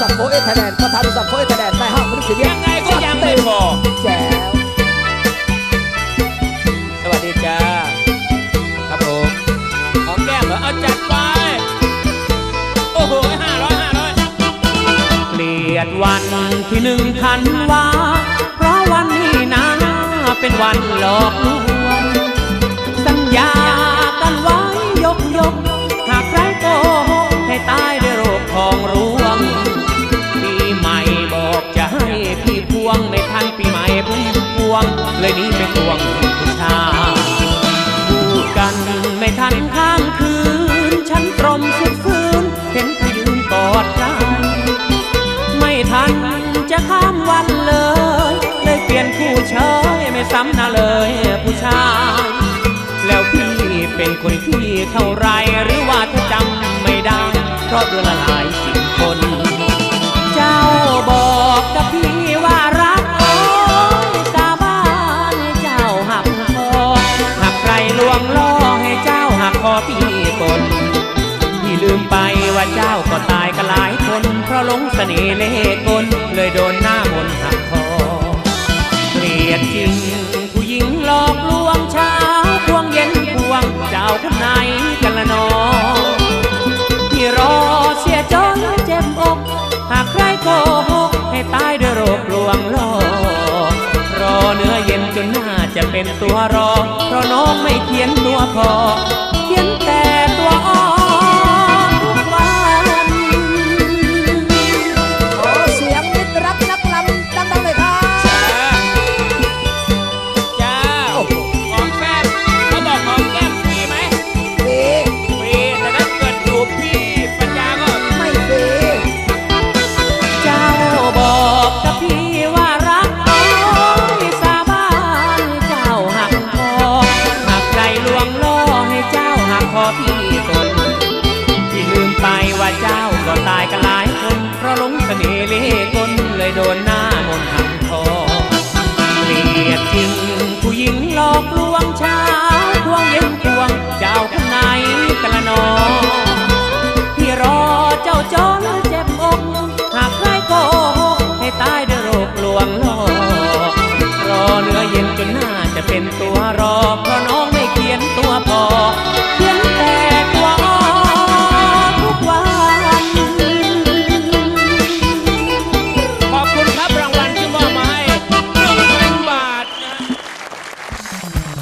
ษัทโฟเอสไทยแลนด์ประธานบริษัทโฟเอสไทยแลนด์นายห้างมนุษย์สิเลียังไงก็ยังไม่พอแจ๋วสวัสดีจ้าครับผมหอมแก้มเหรอเอาจัดไปโอ้โหห้าร้อยห้าร้อยเกลียดวันที่หนึ่งธันวาเพราะวันนี้นะเป็นวันหลอกลวง วง เลยนี้ไปทวงผู้ชายพูดกันไม่ทันข้ามคืน ฉันตรมสุดฟืนเห็นเธอยืนกอดใครไม่ทันจะข้ามวันเลย เลยเปลี่ยนคู่เชยไม่ซ้ำหน้าเลยผู้ชายแล้วพี่เป็นคนที่เท่าไรหรือว่าเธอจำไม่ได้เพราะเดือนละ มไปว่าเจ้าก็ตายกันหลายคน เพราะหลงเสน่ห์เล่ห์กลเลยโดนหน้ามนหักคอเกลียดจริง ผู้หญิงหลอกลวงเช้าพวงเย็นพวงเจ้าคนไหนกันละนอที่รอเสียจนเจ็บอกหากใครโกหกให้ตายด้วยโรคลวงล่อรอเนื้อเย็นจนน่าจะเป็นตัวรอ เพราะน้องไม่เขียนตัวพอ พี่ตนที่ลืมไปว่าเจ้าก็ตายกันหลายคน เพราะหลงเสน่ห์เล่ห์กลเลยโดนหน้ามนหักคอเกลียดจริงผู้หญิงหลอกลวงเช้าพวงเย็นพวงเจ้าคนไหนกันละนอที่รอเจ้าจนเจ็บอกหากใครโกหกให้ตายด้วยโรคลวงล่อรอเนื้อเย็นจนหน่าจะเป็นตัวรอเพราะน้องไม่เขียนตัวพอ